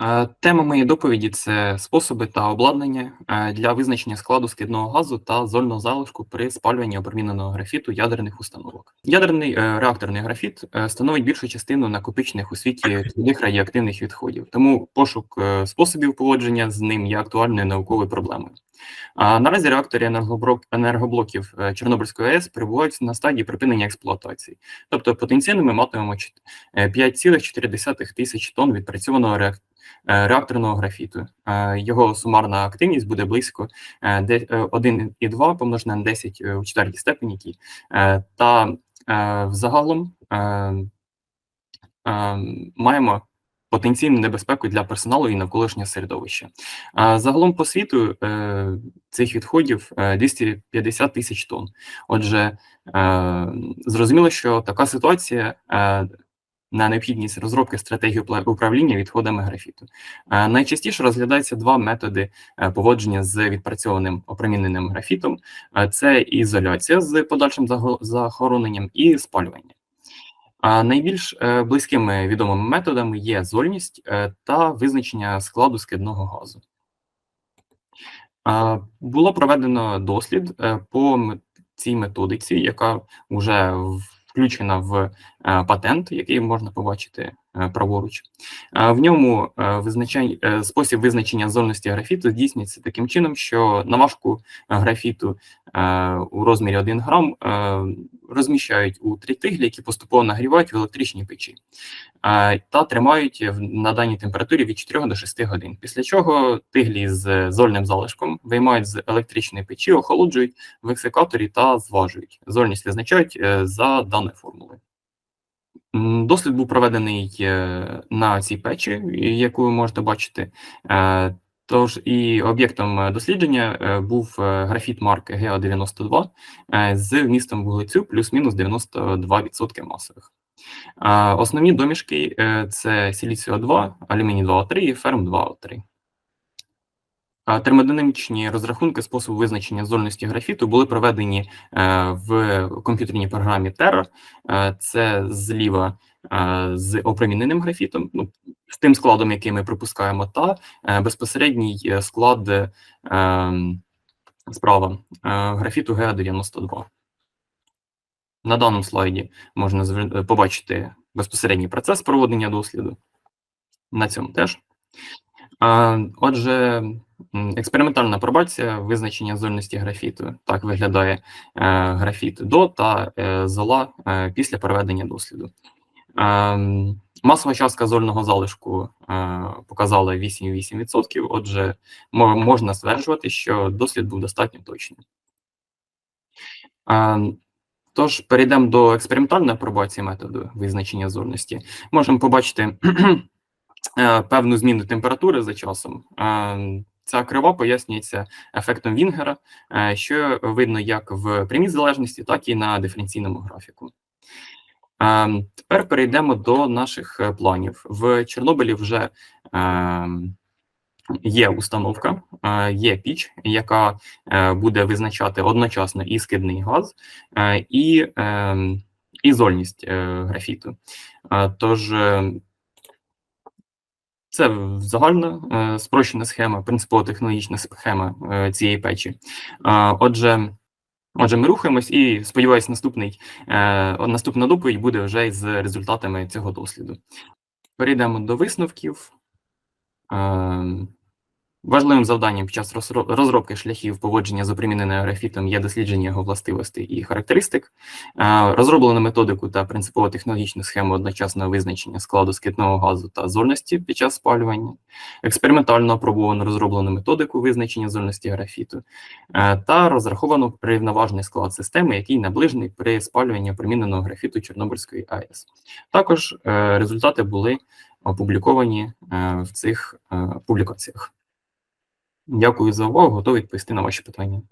Е, Тема моєї доповіді це способи та обладнання е, для визначення складу скидного газу та зольного залишку при спалюванні опроміненого графіту ядерних установок. Ядерний е, реакторний графіт становить більшу частину накопичених у світі твердих радіоактивних відходів, тому пошук способів поводження з ним є актуальною науковою проблемою. А наразі реактори енергоблоків е, Чорнобильської АЕС перебувають на стадії припинення експлуатації, тобто потенційно ми матимемо е, 5,4 тисяч тонн відпрацьованого е, реакторного графіту. Е, Його сумарна активність буде близько е, де- е, 1,2 помножене на 10 е, у четвертій степені. Е, та е, взагалом е, е, маємо потенційну небезпеку для персоналу і навколишнього середовища. Загалом по світу е, цих відходів е, 250 тисяч тонн. Отже, е, зрозуміло, що така ситуація е, на необхідність розробки стратегії управління відходами графіту. Е, Найчастіше розглядаються два методи е, поводження з відпрацьованим опроміненим графітом: Е, це ізоляція з подальшим захороненням і спалювання. Найбільш е, близькими відомими методами є зольність е, та визначення складу скидного газу. Було проведено дослід е, по цій методиці, яка вже включена в патент, який можна побачити праворуч. В ньому е, визначай, е, спосіб визначення зольності графіту здійснюється таким чином, що намашку е, графіту е, у розмірі 1 грам е, розміщають у три тиглі, які поступово нагрівають в електричній печі е, та тримають на даній температурі від 4 до 6 годин. Після чого тиглі з зольним залишком виймають з електричної печі, охолоджують в ексикаторі та зважують. Зольність визначають е, за даною формулою. Дослід був проведений е, на цій печі, яку ви можете бачити. Е, Тож і об'єктом е, дослідження був графіт марки ГА-92 е, з вмістом вуглецю плюс-мінус 92% масових. Основні домішки це силіцію 2 алюміній 2О3 і ферм 2О3. А Термодинамічні розрахунки способу визначення зольності графіту були проведені е, в комп'ютерній програмі Terra. Е, Це зліва е, з опроміненим графітом, ну, з тим складом, який ми припускаємо, та безпосередній склад справа графіту ГА-92. На даному слайді можна побачити безпосередній процес проведення досліду. На цьому теж. Отже, експериментальна апробація визначення зольності графіту. Так виглядає е, графіт до та е, зола е, після проведення досліду. Ем, Масова частка зольного залишку показала 8,8%, отже, можна стверджувати, що дослід був достатньо точним. Ем, Тож перейдемо до експериментальної апробації методу визначення зорності. Можемо побачити певну зміну температури за часом. Е, Ця крива пояснюється ефектом Вінгера, е, що видно як в прямій залежності, так і на диференційному графіку. Е, Тепер перейдемо до наших е, планів. В Чорнобилі вже е, є установка, е, є піч, яка е, буде визначати одночасно і скидний газ, е, і, е, і зольність е, графіту. Е, Тож е, це загальна е, спрощена схема, принципово-технологічна схема е, цієї печі. Отже, отже, ми рухаємось і сподіваюся, наступний е, наступна доповідь буде вже з результатами цього досліду. Перейдемо до висновків. Важливим завданням під час розробки шляхів поводження з опроміненим графітом є дослідження його властивостей і характеристик. Е, Розроблено методику та принципово-технологічну схему одночасного визначення складу скидного газу та зольності під час спалювання. Експериментально опробовано розроблену методику визначення зольності графіту е, та розраховано рівноважний склад системи, який наближений при спалюванні опроміненого графіту Чорнобильської АЕС. Також е, результати були опубліковані в цих публікаціях. Дякую за увагу, готовий відповісти на ваші питання.